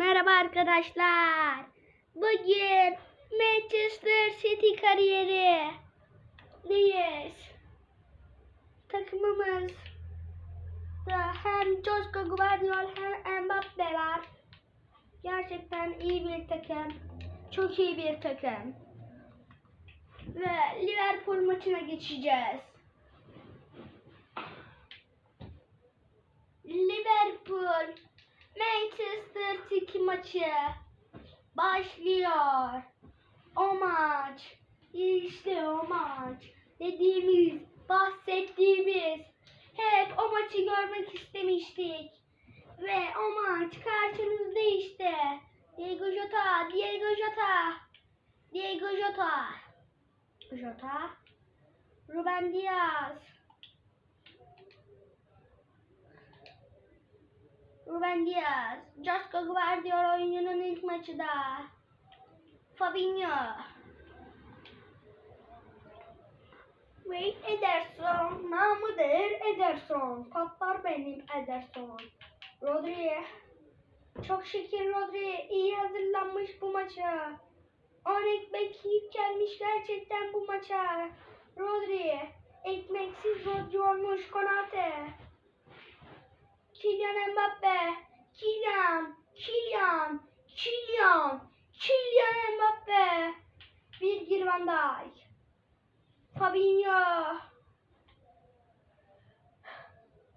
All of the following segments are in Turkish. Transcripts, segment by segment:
Merhaba arkadaşlar. Bugün Manchester City kariyeri deyiz. Takımımız da hem Josco Guardiol hem Mbappe var. Gerçekten iyi bir takım. Çok iyi bir takım. Ve Liverpool maçına geçeceğiz. Liverpool City maçı başlıyor. O maç, işte o maç. Dediğimiz, bahsettiğimiz, hep o maçı görmek istemiştik. Ve o maç karşınızda işte. Diego Jota, Diego Jota, Diego Jota, Jota, Ruben Diaz, Ruben Diaz, Josko Guardiol oyununun ilk maçı da. Fabinho. Ve Ederson, namı değer Ederson. Patlar benim Ederson. Rodri. Çok şükür Rodri iyi hazırlanmış bu maça. Örnek bekleyip gelmiş gerçekten bu maça. Rodri. Ekmeksiz Rodri olmuş Konate. Kylian Mbappe. Kylian. Kylian. Kylian. Kylian Mbappe. Virgil van Dijk. Fabinho.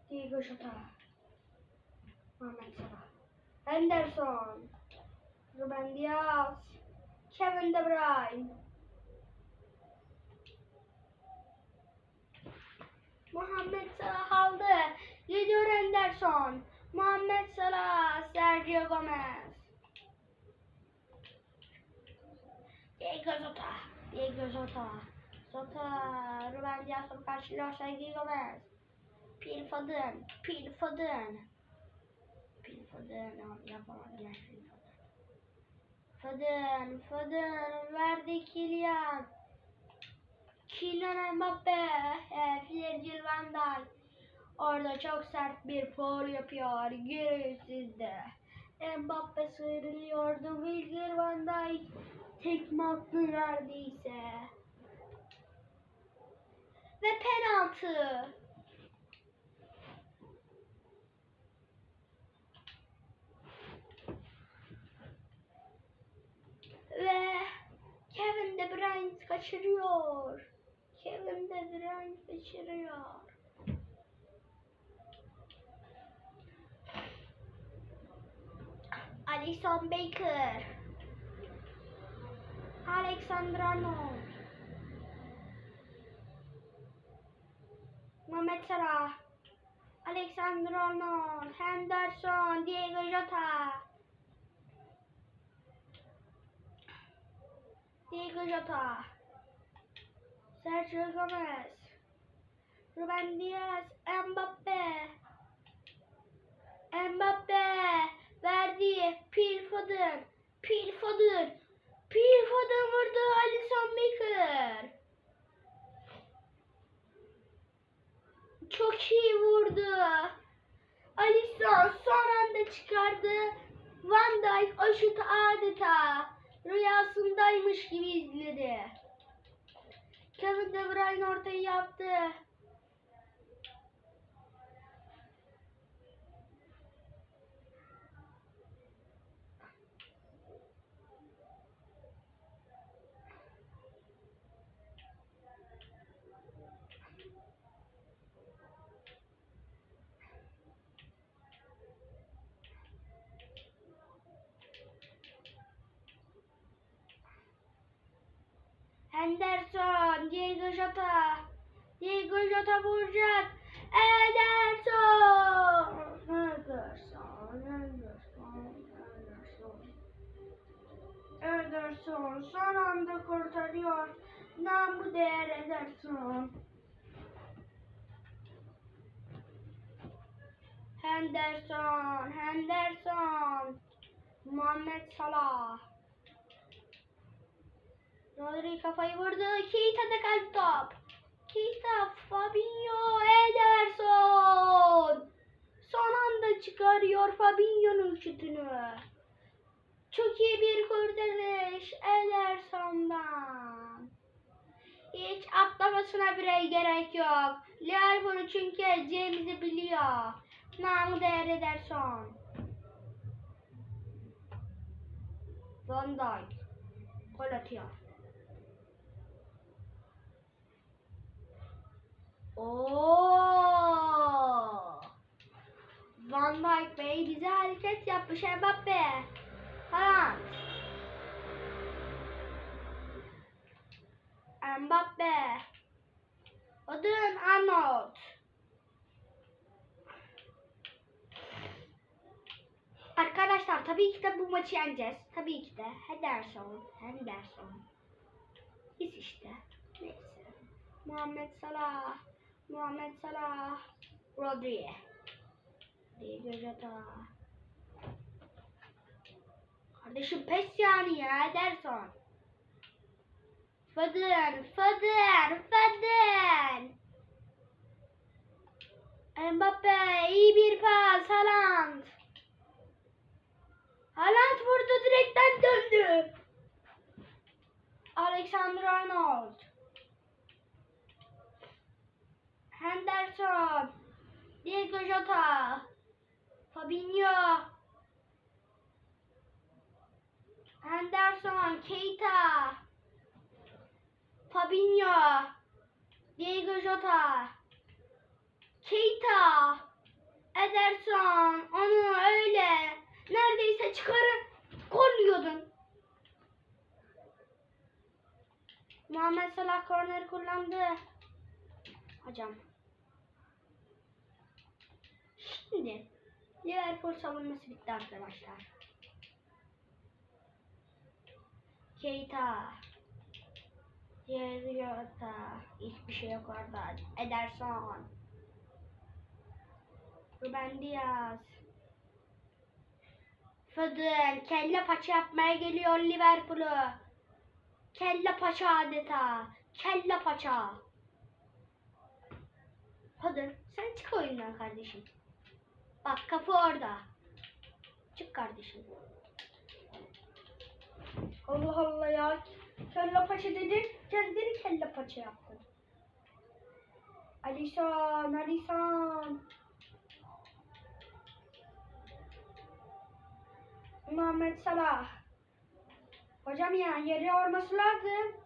Diego Jota. Mohamed Salah. Henderson. Ruben Diaz. Kevin De Bruyne. Muhammed Salah aldı. Gidiyor Henderson. Muhammed Salah. Sergio Gomez. Diego Jota. Diego Jota. Jota. Ruben Diaz'la karşılıyor Sergio Gomez. Phil Foden. Phil Foden. Phil Foden. Yapamadı. Gel Phil Foden. Foden. Verdi Kylian. Kylian Mbappe, e, Virgil van Dijk. Orada çok sert bir foul yapıyor. Görüyor sizde. Mbappe sıyrılıyordu. Virgil van Dijk tekme attı neredeyse. Ve penaltı. Ve Kevin De Bruyne kaçırıyor. Kevin De Bruyne kaçırıyor. Alison Baker. Alexander Arnold. Mohamed Salah. Alexander Arnold. Henderson. Diego Jota. Diego Jota. Sergio Gomez. Ruben Diaz. Mbappe. Mbappe. Verdi. Phil Foden. Phil Foden. Phil Foden vurdu. Alisson Becker. Çok iyi vurdu. Alisson son anda çıkardı. Van Dijk o şutu adeta rüyasındaymış gibi izledi. Kevin De Bruyne ortayı yaptı. Henderson, Diego Jota. Diego Jota vuracak. Ederson. Ederson, Ederson, Ederson. Ederson son anda kurtarıyor. Namı değer Ederson. Henderson, Henderson. Muhammed Salah. Rodri kafayı vurdu. Keita'da kaldı top. Keita, Fabinho, Ederson. Son anda çıkarıyor Fabinho'nun şutunu. kurtarış Ederson'dan. Hiç atlamasına bile gerek yok. Liverpool çünkü ezeceğimizi biliyor. Namı değer Ederson. Van Dijk. Gol atıyor. Oo! Van Dijk Bey bize hareket yapmış Mbappe. Haaland. Mbappe. Odun Arnold. Arkadaşlar tabii ki de bu maçı yeneceğiz. Tabii ki de. Henderson. Henderson. Biz işte. Neyse. Muhammed Salah. Muhammed Salah. Rodri. Diego Jota. Kardeşim pes yani ya Ederson. Fadın, Fadın, Fadın. Mbappe iyi bir pas Haaland. Haaland vurdu direkten döndü. Alexander Arnold. Henderson. Diego Jota. Fabinho. Henderson. Keita. Fabinho. Diego Jota. Keita. Ederson. Onu öyle. Neredeyse çıkarın. Gol yiyordun. Muhammed Salah korner kullandı. Hocam. Şimdi Liverpool savunması bitti arkadaşlar. Keita. Yeriota. Hiçbir şey yok orada. Ederson. Ruben Diaz. Foden kelle paça yapmaya geliyor Liverpool'u. Kelle paça adeta. Kelle paça. Foden sen çık oyundan kardeşim. Bak kapı orada. Çık kardeşim. Allah Allah ya. Kelle paça dedin. Kendini kelle paça yaptın. Alisson, Alisson. Muhammed Salah. Hocam ya yeri olması lazım.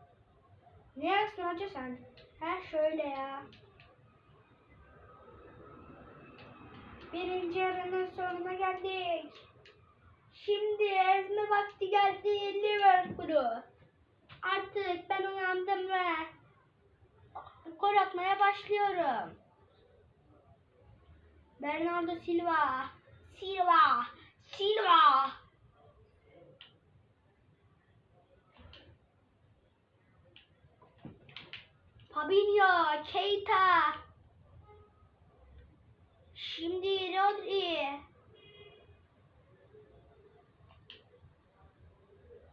Ne yapsın hoca sen? Ha şöyle ya. Birinci yarının sonuna geldik. Şimdi ezme vakti geldi Liverpool'u. Artık ben uyandım ve gol atmaya başlıyorum. Bernardo Silva. Silva. Silva. Fabinho, Keita. Şimdi Rodri.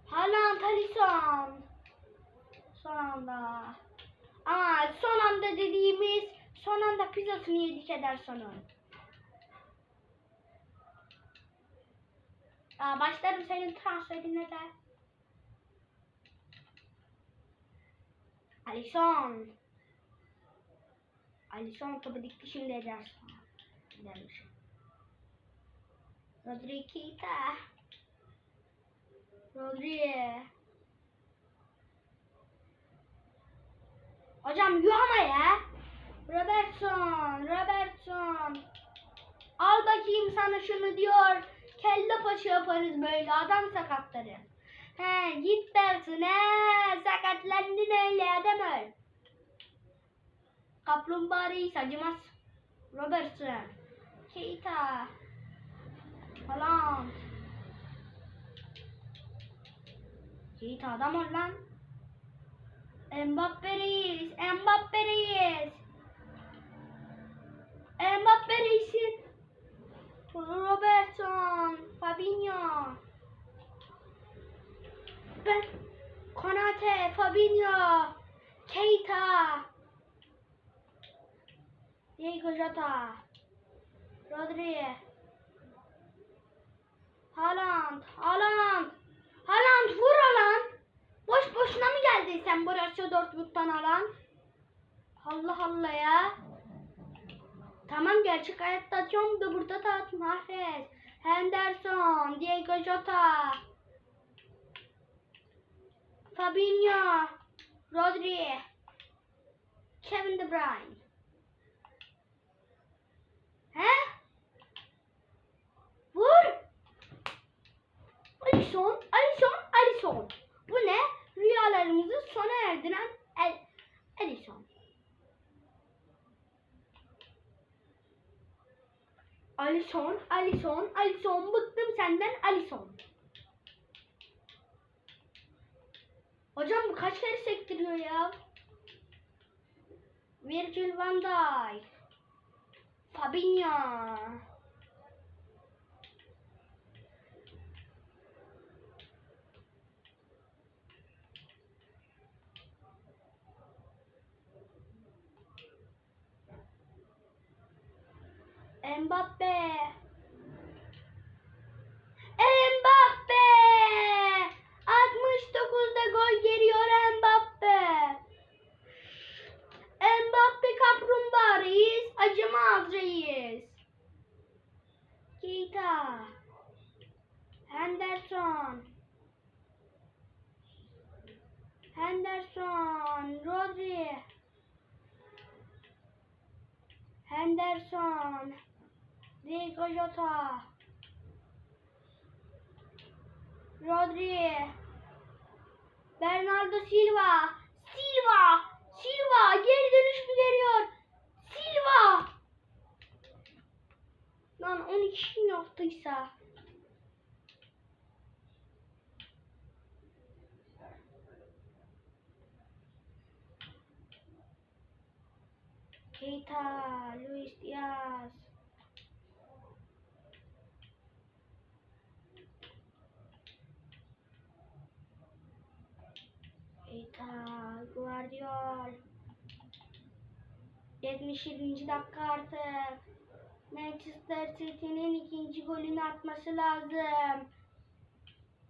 Haaland, Alisson. Son anda. Ama son anda dediğimiz son anda pizzasını yedik Ederson'un. Aa, başlarım senin transferine de. Alisson. Alisson topu dikti şimdi Ederson. Gidermiş. Rodri Keita. Rodri. Hocam yuhama ya. Robertson, Robertson. Al bakayım sana şunu diyor. Kelle paça yaparız böyle adam sakatları. He git dersin he sakatlendin öyle adam öl. Kaplumbağa reis acımaz. Robertson. Keita. Haaland. Keita adam ol lan. Mbappe reis. Mbappe reis. Mbappe reisin. Robertson. Fabinho. Ben. Konate. Fabinho. Keita. Diego Jota. Rodri. Haaland. Haaland. Haaland vur zaten Borussia Dortmund'dan alan. Allah Allah ya. Tamam gerçek hayatta atıyorum da burada da at Mahrez. Henderson, Diego Jota. Fabinho, Rodri, Kevin De Bruyne. He? Vur. Alisson, Alisson, Alisson. Bu ne? Rüyalarımızı sona erdiren El Alisson. Alisson, Alisson, Alisson. Bıktım senden Alisson. Hocam bu kaç kere sektiriyor ya? Virgil van Dijk. Fabinho. Mbappe. Mbappe. 69'da gol geliyor Mbappe. Mbappe kaplumbağa reis, acımaz reis. Keita. Henderson. Henderson. Rodri. Henderson. Diego Jota. Rodri. Bernardo Silva. Silva. Silva. Geri dönüş mü geliyor? Silva. Lan 12 kim yaptıysa. Keita, Luis Diaz. Keita, Guardiol. 77. dakika artık. Manchester City'nin ikinci golünü atması lazım.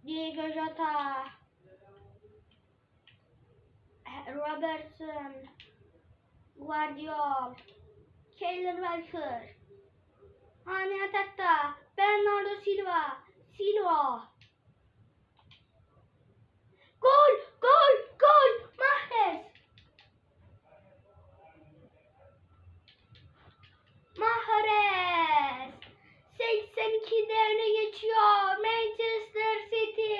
Diego Jota. Robertson. Guardiol. Keylor Walker. Hani atakta. Bernardo Silva. Silva. Gol! Gol! Gol! Mahrez! Mahrez! 82'de öne geçiyor Manchester City.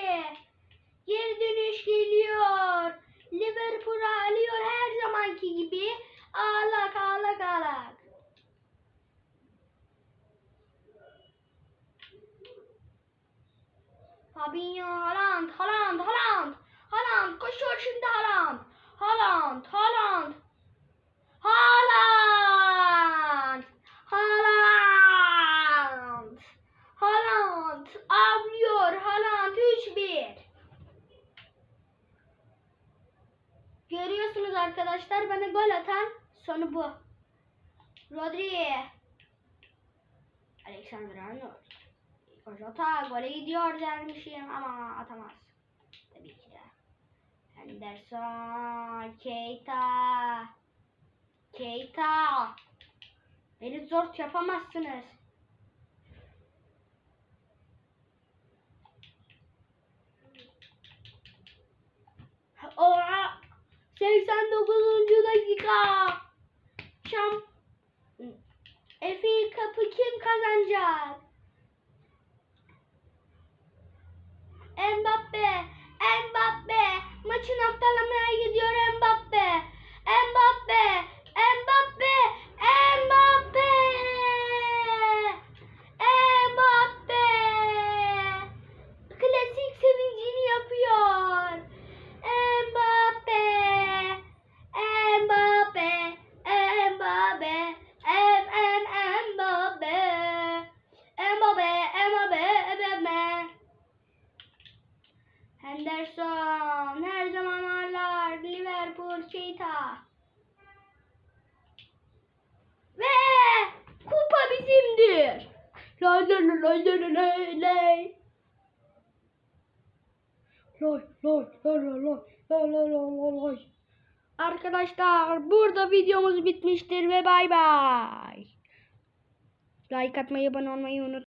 Geri dönüş geliyor. Liverpool'u alıyor her zamanki gibi. Ağlak ağlak ağlak. Fabinho, Haaland, Haaland, Haaland. Haaland koşuyor şimdi Haaland. Haaland, Haaland. Haaland. Haaland. Haaland avlıyor. Haaland 3-1. Görüyorsunuz arkadaşlar bana gol atan sonu bu. Rodri. Alexander Arnold. Jota gole gidiyor dermişim ama atamaz. Tabii ki de. Henderson, Keita. Keita. Beni zor yapamazsınız. Oha! 89. dakika. Şam Efe kapı kim kazanacak? Mbappe, Mbappe, maçın noktalamaya gidiyor Mbappe. Mbappe, Mbappe, Mbappe. Mbappe. Klasik sevincini yapıyor. Mbappe. Mbappe. Mbappe. M M Mbappe. Mbappe. Mbappe. Mbappe. Henderson. Liverpool Keita. Ve kupa bizimdir. Lay lay lay lay lay lay lay. loy loy loy loy loy loy loy loy. Arkadaşlar burada videomuz bitmiştir ve bay bay. Like atmayı abone olmayı unutmayın.